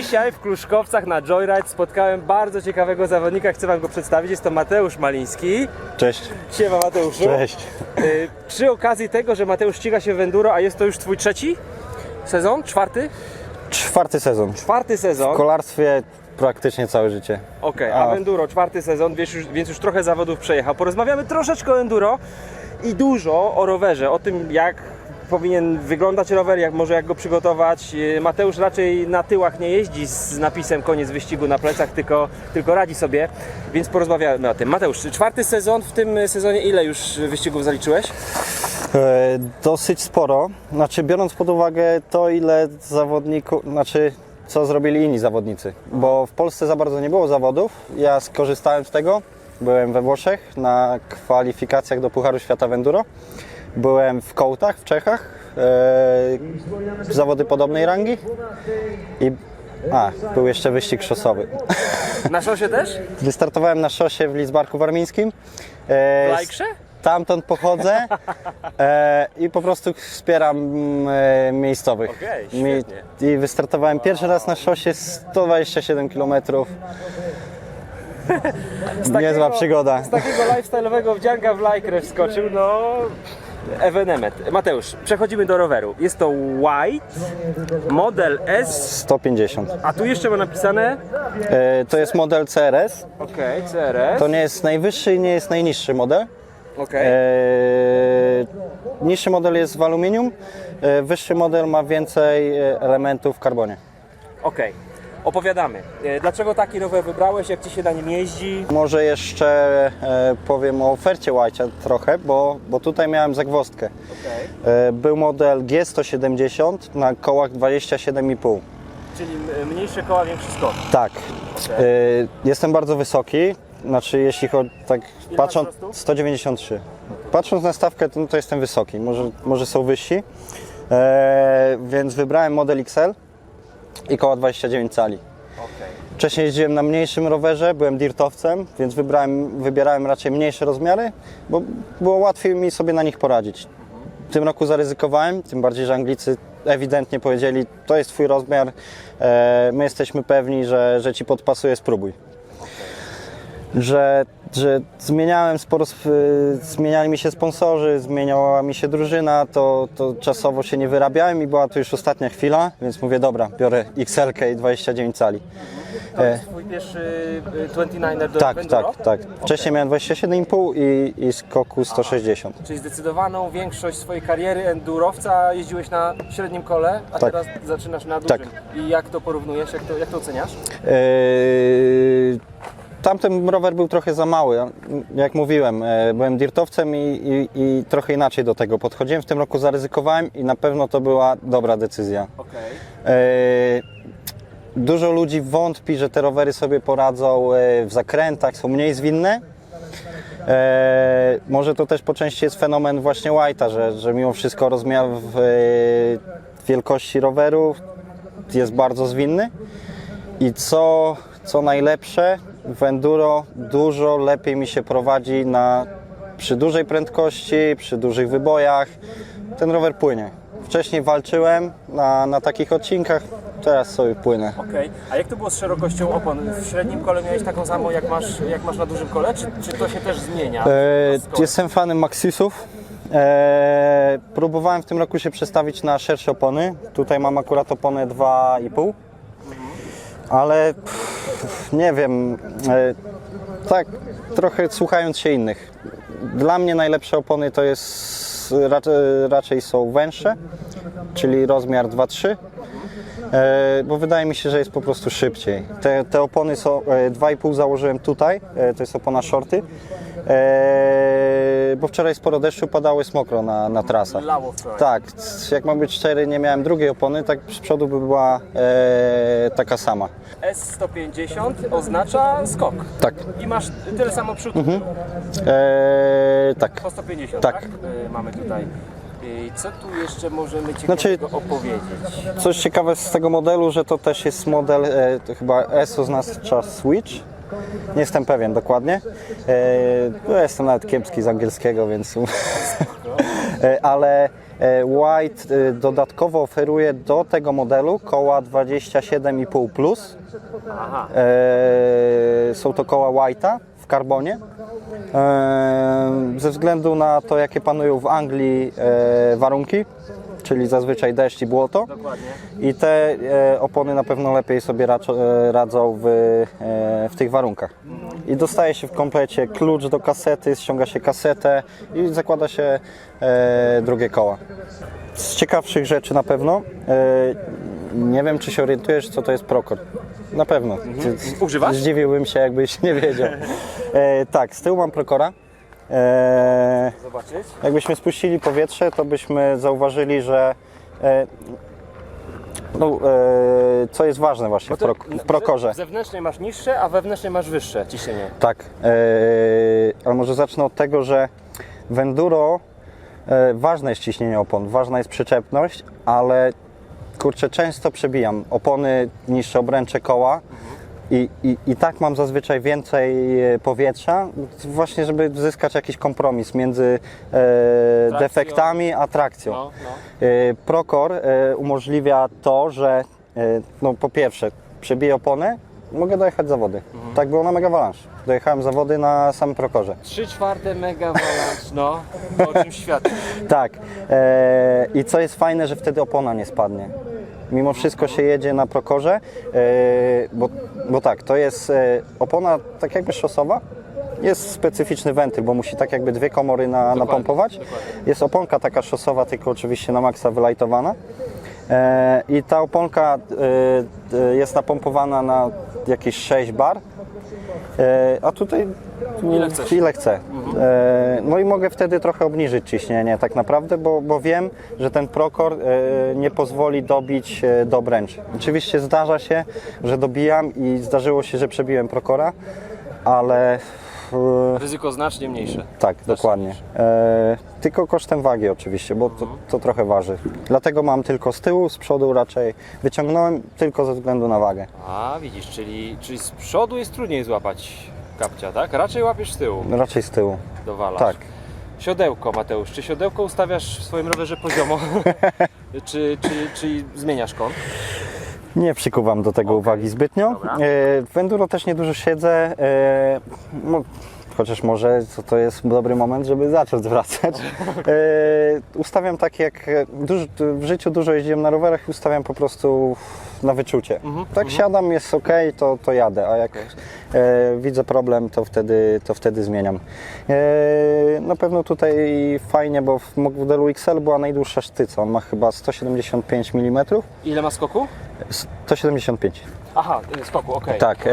Dzisiaj w Kluszkowcach na Joyride spotkałem bardzo ciekawego zawodnika, chcę Wam go przedstawić. Jest to Mateusz Maliński. Cześć. Siema Mateuszu. Cześć. Y, Przy okazji tego, że Mateusz ściga się w Enduro, a jest to już Twój trzeci sezon? Czwarty? Czwarty sezon. Czwarty sezon. W kolarstwie praktycznie całe życie. Okej, a A. w Enduro czwarty sezon, wiesz już, więc już trochę zawodów przejechał. Porozmawiamy troszeczkę o Enduro i dużo o rowerze, o tym jak powinien wyglądać rower, jak może jak go przygotować. Yy, Mateusz raczej na tyłach nie jeździ z napisem koniec wyścigu na plecach, tylko, tylko radzi sobie, więc porozmawiamy o tym. Mateusz, czwarty sezon, w tym sezonie ile już wyścigów zaliczyłeś? E, dosyć sporo. Znaczy biorąc pod uwagę to ile zawodników, znaczy co zrobili inni zawodnicy. Bo w Polsce za bardzo nie było zawodów. Ja skorzystałem z tego. Byłem we Włoszech na kwalifikacjach do Pucharu Świata w Enduro. Byłem w Kołtach w Czechach. E, zawody podobnej rangi. I a, był jeszcze wyścig szosowy. Na szosie też? Wystartowałem na szosie w Lidzbarku Warmińskim. E, W Lajkrze? Stamtąd pochodzę e, i po prostu wspieram e, miejscowych. Okej, Mi- świetnie. I wystartowałem pierwszy raz na szosie 127 km. Niezła przygoda. Z takiego lifestyle'owego wdzianka w lajkrę wskoczył, no... Ewenement. Mateusz, przechodzimy do roweru. Jest to White, model S, 150. a tu jeszcze ma napisane E, to jest model CRS. Okej, CRS. To nie jest najwyższy i nie jest najniższy model. Okej. E, niższy model jest w aluminium, e, wyższy model ma więcej e, elementów w karbonie. Okej. Opowiadamy. E, Dlaczego taki rower wybrałeś? Jak ci się na nim jeździ? Może jeszcze e, powiem o ofercie White'a trochę, bo, bo tutaj miałem zagwozdkę. Okej. E, był model G170 na kołach 27,5. Czyli mniejsze koła, większy skok. Tak. E, jestem bardzo wysoki, znaczy jeśli chodzi tak patrząc masz wzrostu? 193. Patrząc na stawkę, to, to jestem wysoki, może, może są wyżsi. Więc wybrałem model XL i koła 29 cali. Okej. Wcześniej jeździłem na mniejszym rowerze, byłem dirtowcem, więc wybrałem, wybierałem raczej mniejsze rozmiary, bo było łatwiej mi sobie na nich poradzić. W tym roku zaryzykowałem, tym bardziej, że Anglicy ewidentnie powiedzieli, to jest Twój rozmiar, e, my jesteśmy pewni, że, że Ci podpasuje, spróbuj. Że, że zmieniałem sporo, sp- y, zmieniali mi się sponsorzy, zmieniała mi się drużyna, to, to czasowo się nie wyrabiałem i była to już ostatnia chwila, więc mówię, dobra, biorę XL i 29 cali. To jest twój pierwszy y, 29er do Tak, Enduro? tak, tak. Wcześniej miałem 27,5 i, i skoku 160. Czyli zdecydowaną większość swojej kariery endurowca jeździłeś na średnim kole, a Tak. teraz zaczynasz na Tak. dużym. I jak to porównujesz, jak to, jak to oceniasz? Eee, tamten rower był trochę za mały. Jak mówiłem, e, byłem dirtowcem i, i, i trochę inaczej do tego podchodziłem. W tym roku zaryzykowałem i na pewno to była dobra decyzja. Okej. Eee, Dużo ludzi wątpi, że te rowery sobie poradzą e, w zakrętach, są mniej zwinne. Może to też po części jest fenomen właśnie White'a, że, że mimo wszystko rozmiar w, e, wielkości roweru jest bardzo zwinny. I co, co najlepsze, w enduro dużo lepiej mi się prowadzi na, przy dużej prędkości, przy dużych wybojach. Ten rower płynie. Wcześniej walczyłem na, na takich odcinkach, teraz sobie płynę. Okej. A jak to było z szerokością opon? W średnim kole miałeś taką samą, jak masz, jak masz na dużym kole, czy, czy to się też zmienia? E, Skok? jestem fanem Maxisów. E, próbowałem w tym roku się przestawić na szersze opony. Tutaj mam akurat oponę 2,5. Ale pff, nie wiem, e, tak trochę słuchając się innych. Dla mnie najlepsze opony to jest raczej, raczej są węższe, czyli rozmiar 2,3. E, bo wydaje mi się, że jest po prostu szybciej. Te, te opony są, e, 2,5 założyłem tutaj, e, to jest opona shorty, e, bo wczoraj sporo deszczu padało, jest mokro na, na trasach. Lało wczoraj. Tak, jak mam być szczery, nie miałem drugiej opony, tak z przodu by była e, taka sama. S150 oznacza skok. Tak. I masz tyle samo przód. E, tak. Po 150, Tak. tak? Y, mamy tutaj. I co tu jeszcze możemy ciekawego Znaczy- opowiedzieć? Coś ciekawe z tego modelu, że to też jest model, e, to chyba S oznacza Switch. Nie jestem pewien dokładnie. E, no, jestem nawet kiepski z angielskiego, więc. e, ale E, White dodatkowo oferuje do tego modelu koła 27,5 plus. Aha. E, są to koła White'a w karbonie. Ze względu na to, jakie panują w Anglii warunki, czyli zazwyczaj deszcz i błoto. Dokładnie. I te e, opony na pewno lepiej sobie e, radzą w, e, w tych warunkach. I dostaje się w komplecie klucz do kasety, ściąga się kasetę i zakłada się drugie koła. Z ciekawszych rzeczy na pewno, nie wiem czy się orientujesz co to jest Procor. Na pewno. Ty- Używasz? Zdziwiłbym się jakbyś nie wiedział. Tak, z tyłu mam Procora. E, Zobaczyć. Jakbyśmy spuścili powietrze, to byśmy zauważyli, że e, no, e, co jest ważne właśnie w, w prokorze. Zewnętrznie masz niższe, a wewnętrznie masz wyższe ciśnienie. Tak, e, ale może zacznę od tego, że w enduro e, ważne jest ciśnienie opon, ważna jest przyczepność, ale kurczę, często przebijam opony niższe obręcze koła. I, i, I tak mam zazwyczaj więcej e, powietrza, właśnie żeby zyskać jakiś kompromis między e, defektami a trakcją. No, no. E, Procor e, umożliwia to, że e, no, po pierwsze przebiję oponę, mogę dojechać zawody. Tak było na Mega Avalanche. Dojechałem zawody na samym Procorze. 3 czwarte mega avalanche, no. O czym świadczy. Tak. E, I co jest fajne, że wtedy opona nie spadnie. Mimo wszystko się jedzie na Procorze, e, bo, bo tak, to jest e, opona tak jakby szosowa. Jest specyficzny wentyl, bo musi tak jakby dwie komory na, napompować. dokładnie. Jest oponka taka szosowa, tylko oczywiście na maksa wylajtowana. E, I ta oponka e, jest napompowana na jakieś 6 bar. E, a tutaj Ile chcesz. Ile chcę. E, no i mogę wtedy trochę obniżyć ciśnienie tak naprawdę, bo, bo wiem, że ten Procor e, nie pozwoli dobić e, do. Oczywiście zdarza się, że dobijam i zdarzyło się, że przebiłem Procora, ale Ryzyko znacznie mniejsze. tak, dokładnie. E, tylko kosztem wagi oczywiście, bo to, to trochę waży. Dlatego mam tylko z tyłu, z przodu raczej wyciągnąłem tylko ze względu na wagę. A widzisz, czyli, czyli z przodu jest trudniej złapać kapcia, tak? Raczej łapiesz z tyłu, Raczej z tyłu. dowalasz. Tak. Siodełko, Mateusz. Czy siodełko ustawiasz w swoim rowerze poziomo? czy, czy, czy zmieniasz kąt? Nie przykuwam do tego uwagi zbytnio. Dobra. E, w enduro też niedużo siedzę. No, chociaż może to, to jest dobry moment, żeby zacząć zwracać. E, ustawiam tak jak duż, w życiu dużo jeździłem na rowerach i ustawiam po prostu na wyczucie. tak siadam, jest ok, to, to jadę, a jak e, widzę problem, to wtedy, to wtedy zmieniam. E, na pewno tutaj fajnie, bo w modelu XL była najdłuższa sztyca. On ma chyba 175 mm. Ile ma skoku? 175. Aha, y, skoku, okej. Tak, e,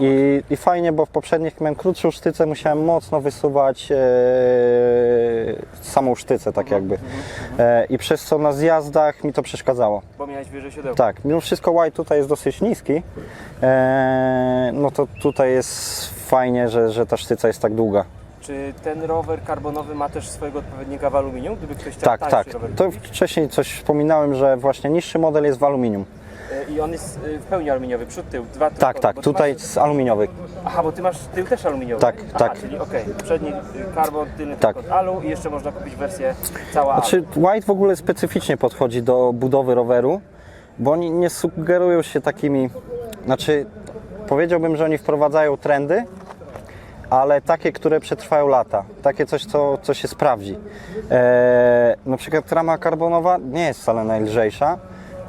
i, i fajnie, bo w poprzednich miałem krótszą sztycę, musiałem mocno wysuwać e, samą sztycę, tak jakby. E, I przez co na zjazdach mi to przeszkadzało. Bo miałeś wyżej siodełko. Tak, mimo wszystko white tutaj jest dosyć niski, e, no to tutaj jest fajnie, że, że ta sztyca jest tak długa. Czy ten rower karbonowy ma też swojego odpowiednika w aluminium? Gdyby ktoś chciał Tak, tańszy tak. rower To kupić? wcześniej coś wspominałem, że właśnie niższy model jest w aluminium. I on jest y, w pełni aluminiowy, przód, tył, dwa Tak, trójkąty, tak, bo ty tutaj Masz... z aluminiowy. Aha, bo ty masz tył też aluminiowy. Tak, Aha, tak. czyli okej, przedni y, karbon, tylny Tak. trójkąt alu i jeszcze można kupić wersję cała alu. Znaczy, White w ogóle specyficznie podchodzi do budowy roweru, bo oni nie sugerują się takimi. Znaczy, powiedziałbym, że oni wprowadzają trendy, ale takie, które przetrwają lata. Takie coś, co, co się sprawdzi. E, na przykład rama karbonowa nie jest wcale najlżejsza.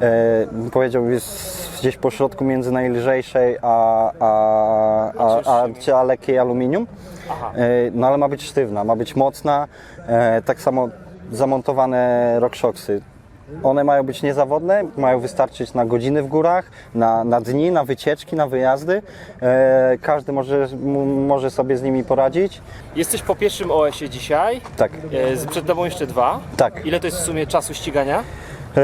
E, bym powiedział, jest gdzieś po środku między najlżejszej a, a, a, a, a, lekkiej aluminium. E, No ale ma być sztywna, ma być mocna. E, Tak samo zamontowane RockShoxy. One mają być niezawodne, mają wystarczyć na godziny w górach, na, na dni, na wycieczki, na wyjazdy. E, Każdy może, m- może sobie z nimi poradzić. Jesteś po pierwszym OS-ie dzisiaj, Tak. e, przed tobą jeszcze dwa. Tak. Ile to jest w sumie czasu ścigania? E,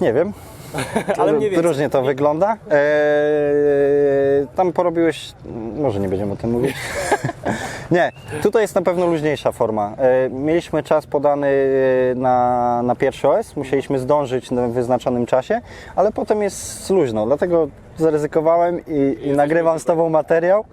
nie wiem. Ale mniej więcej. Różnie to wygląda. E, tam porobiłeś, może nie będziemy o tym mówić. Nie, tutaj jest na pewno luźniejsza forma. E, Mieliśmy czas podany e, na, na pierwszy OS, musieliśmy zdążyć w wyznaczonym czasie, ale potem jest luźno, dlatego zaryzykowałem i, i nagrywam z Tobą materiał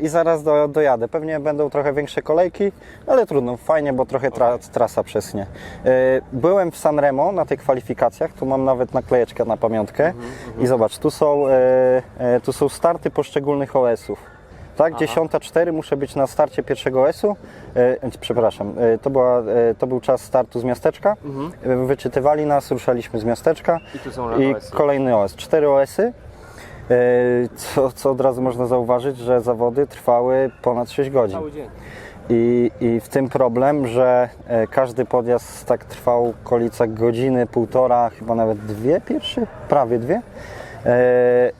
i zaraz do, dojadę. Pewnie będą trochę większe kolejki, ale trudno, fajnie, bo trochę tra, trasa przesnie. E, Byłem w Sanremo na tych kwalifikacjach, tu mam nawet naklejeczkę na pamiątkę i zobacz, tu są, e, e, tu są starty poszczególnych OS-ów. Tak, 10.04 muszę być na starcie pierwszego OS-u. E, przepraszam, e, to, była, e, to był czas startu z miasteczka. E, wyczytywali nas, ruszaliśmy z miasteczka. I tu są I OS-y. kolejny OS. Cztery OS-y. E, co, co od razu można zauważyć, że zawody trwały ponad 6 godzin. Cały dzień. I, I w tym problem, że e, każdy podjazd tak trwał w okolicach godziny, półtora, chyba nawet dwie pierwsze, prawie dwie. E,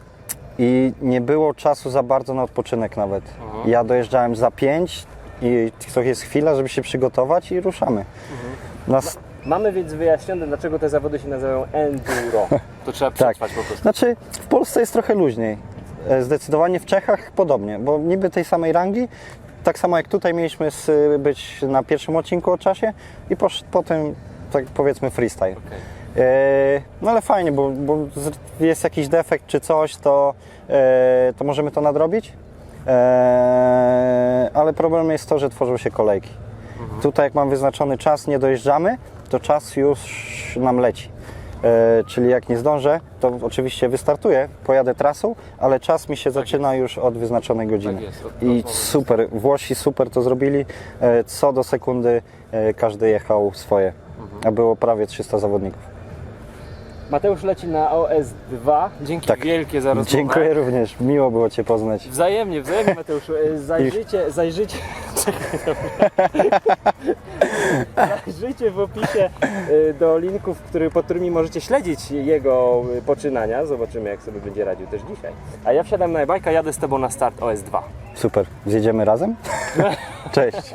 I nie było czasu za bardzo na odpoczynek nawet. Ja dojeżdżałem za pięć i to jest chwila, żeby się przygotować i ruszamy. Nas, Mamy więc wyjaśnione, dlaczego te zawody się nazywają enduro. To trzeba tak. przetrwać po prostu. Znaczy, w Polsce jest trochę luźniej. E, Zdecydowanie w Czechach podobnie, bo niby tej samej rangi, tak samo jak tutaj mieliśmy być na pierwszym odcinku o czasie i posz, potem, tak powiedzmy, freestyle. E, no ale fajnie, bo, bo jest jakiś defekt czy coś, to, e, to możemy to nadrobić. E, ale problem jest to, że tworzą się kolejki. Tutaj jak mam wyznaczony czas, nie dojeżdżamy, to czas już nam leci. E, czyli jak nie zdążę, to oczywiście wystartuję, pojadę trasą, ale czas mi się zaczyna już od wyznaczonej godziny. Tak jest, od- od I momentu. super, Włosi super to zrobili. E, co do sekundy e, każdy jechał swoje, Mhm. a było prawie 300 zawodników. Mateusz leci na OS2. Dzięki Tak. wielkie za rozmowę. Dziękuję również, miło było Cię poznać. Wzajemnie, wzajemnie Mateuszu. E, Zajrzyjcie, zajrzyjcie, zajrzyjcie w opisie e, do linków, który, pod którymi możecie śledzić jego e, poczynania. Zobaczymy jak sobie będzie radził też dzisiaj. A ja wsiadam na e-bike'a, jadę z Tobą na start OS2. Super, zjedziemy razem? Cześć.